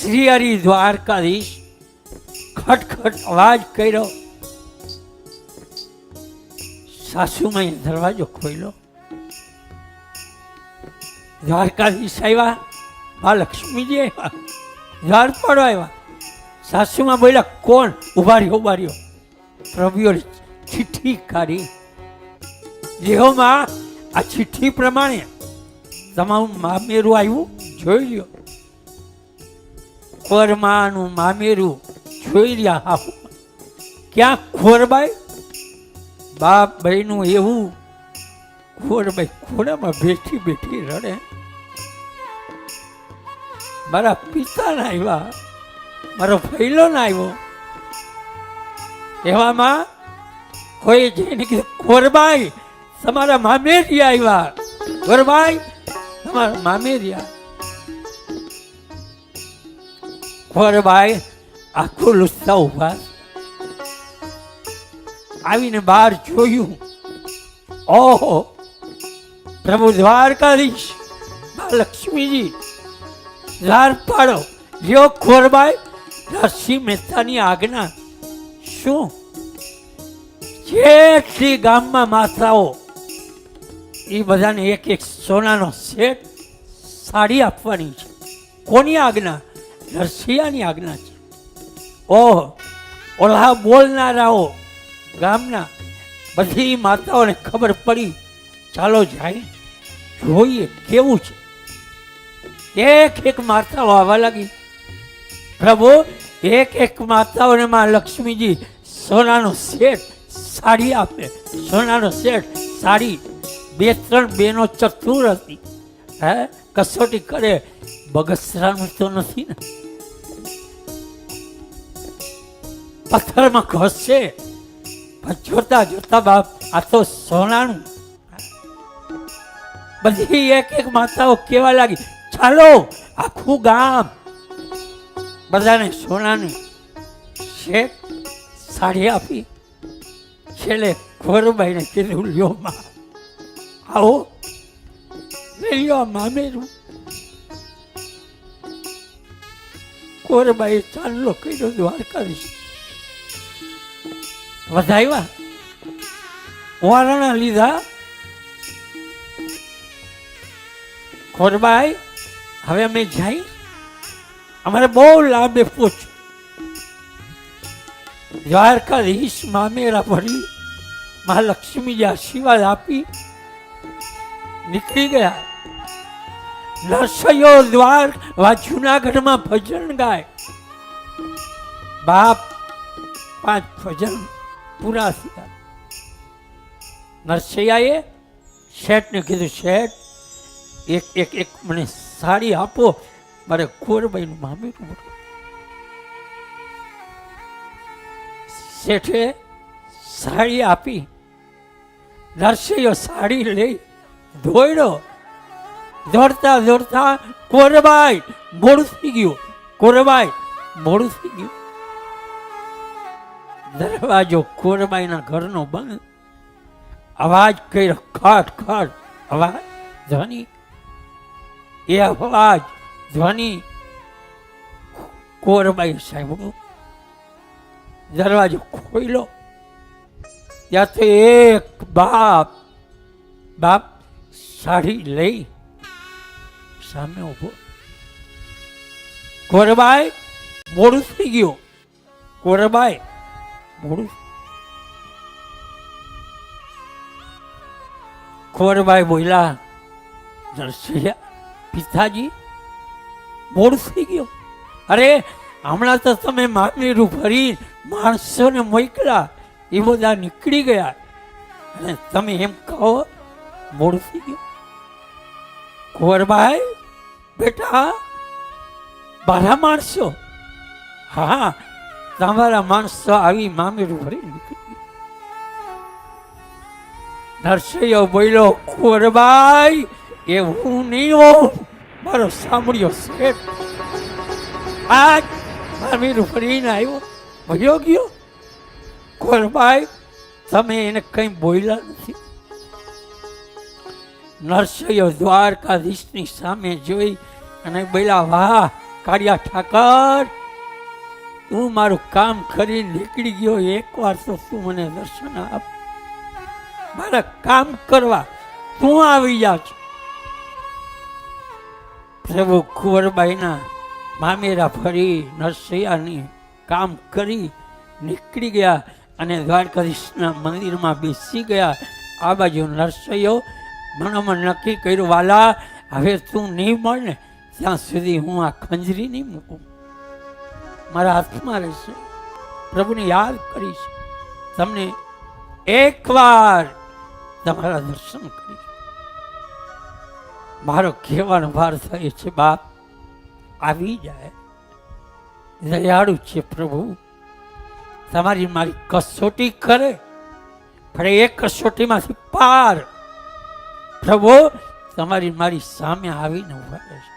શ્રી હરિ દ્વારકાધીશ ખટખટ અવાજ કર્યો. સાસુમાં દરવાજો ખોલ્યો. દ્વારકાધીશ આવ્યા. મા લક્ષ્મીજી આવ્યા. દ્વાર પાડો આવ્યા. સાસુમાં બોલ્યા, કોણ? ઊભા રહ્યો ઊભા રહ્યો પ્રભુએ ચિઠ્ઠી કાઢી. દેહોમાં આ ચિઠ્ઠી પ્રમાણે તમારું મામેરું આવ્યું જોઈ લ્યો. ખોરમાનું મામેરું જોઈ રહ્યા હાહુ ક્યાં ખોરબાઈ? બાપ ભાઈનું એવું ખોરબાઈ ખોડામાં બેઠી બેઠી રડે. મારા પિતા ના આવ્યા. મારો ફૈલો ના આવ્યો. એવામાં કોઈ જઈને કીધું ખોરબાઈ, તમારા મામેરિયા આવ્યા. ખોરબાઈ, તમારા મામેરિયા. ખોરબાઈ આખું લુસ્તા ઊભા આવીને બહાર જોયું. ઓહો, પ્રભુ દ્વારકાધીશ લક્ષ્મીજી દ્વાર પાડો. લ્યો ખોરબાઈ નરસિંહ મહેતાની આજ્ઞા. શું? જેટલી ગામમાં માતાઓ, એ બધાને એક એક સોનાનો સેટ સાડી આપવાની છે. કોની આજ્ઞા? નરસિંહાની આજ્ઞા છે. ઓહ, ઓલા બોલનારાઓ ગામના બધી માતાઓને ખબર પડી. ચાલો જાય, જોઈએ કેવું છે. એક એક માતાઓ આવવા લાગી. પ્રભુ, એક એક માતાઓને માં લક્ષ્મીજી સોનાનો સેટ સાડી આપે. સોનાનો સેટ સાડી. બે ત્રણ બેનો ચતુર હતી. હે, કસોટી કરે પથ્થરમાં પણ જોતા જોતા બાપ, આ તો સોનાનું. બધી એક એક માતાઓ કેવા લાગી. ચાલો, આખું ગામ બધાને સોનાની શેક સાડી આપી. છેલ્લે ખોરબાઈને કીધું, લ્યો માં, આવો, લઈ લ્યો મામેરું. કોરબાઈ ચાંદલો કર્યો દ્વારકાધીશ વધાવ્યા વારણા લીધા? ખોરબાઈ, હવે અમે જઈ? અમારે બહુ લાંબે પૂછ દ્વારકાધીશ મામેરા ભરી મહાલક્ષ્મીજી આશીર્વાદ આપી નીકળી ગયા. નરસૈયો દ્વાર વા જુનાગઢમાં ભજન ગાય બાપ પાંચ ભજન પૂરા થયા નરસૈયાએ શેઠને કીધું, શેઠ, એક એક એક મને સાડી આપો, મારે ખોરબાઈનું મામી ભરવું. શેઠે સાડી આપી, નરસૈયો સાડી લઈ દોડ્યો દોડતા દોડતા કોરબાઈ મોડું થઈ ગયું કોરબાઈ મોડું થઈ ગયું દરવાજો કોરબાઈના ઘરનો બંધ અવાજ કર્યો ખટ ખટ અવાજ ધ્વનિ એ અવાજ ધ્વનિ કોરબાઈ સાંભળ્યું દરવાજો ખોલ્યો ત્યાં તો એક બાપ બાપ સાડી લઈ સામે ઊભો. કોરબાઈ, મોડું થઈ ગયું. કોરબાઈ, મોડું. કોરબાઈ બોલ્યા, નરસિંહ, પિતાજી, મોડું થઈ ગયું. અરે, હમણાં તો તમે મામેરું ભરી માણસોને મોકલા એ બધા નીકળી ગયા. અને તમે એમ કહો, મોડું થઈ ગયું. કુંવરભાઈ બેટા બારા માણસો? હા, તમારા માણસો આવી મામેરું ભરી નીકળી નરસૈયો બોલ્યો, કુંવરબાઈ, એ હું નહીં હોઉં, મારો સાંભળ્યો શેઠ આજ મામેરું ભરીને આવ્યો. ભયો ગયો? કુંવરબાઈ, તમે એને કંઈ બોલ્યા નથી. નરસૈયો દ્વારકાધીશની સામે જોઈ અને બોલ્યા, વાહ, કાળિયા ઠાકર, તું મારું કામ કરી નીકળી ગયો. એકવાર તો તું મને દર્શન આપ. મારા કામ કરવા તું આવી જા છો. પ્રભુ કુંવરબાઈના મામેરા ફરી નરસૈયાની કામ કરી નીકળી ગયા અને દ્વારકાધીશના મંદિરમાં બેસી ગયા. આ બાજુ નરસૈયો મનોમન નક્કી કર્યું, વાલા, હવે તું નહીં મળ ત્યાં સુધી હું આ ખંજરી નહીં મૂકું, મારા હાથમાં રહેશે. પ્રભુને યાદ કરીશ. તમને એકવાર તમારા દર્શન કરીશ. મારો કહેવાનો ભાર થયો છે, બાપ, આવી જાય. દયાળુ છે પ્રભુ. તમારી મારી કસોટી કરે પણ એ કસોટીમાંથી પાર. પ્રભુ, તમારી મારી સામે આવીને ઊભા રહેશે.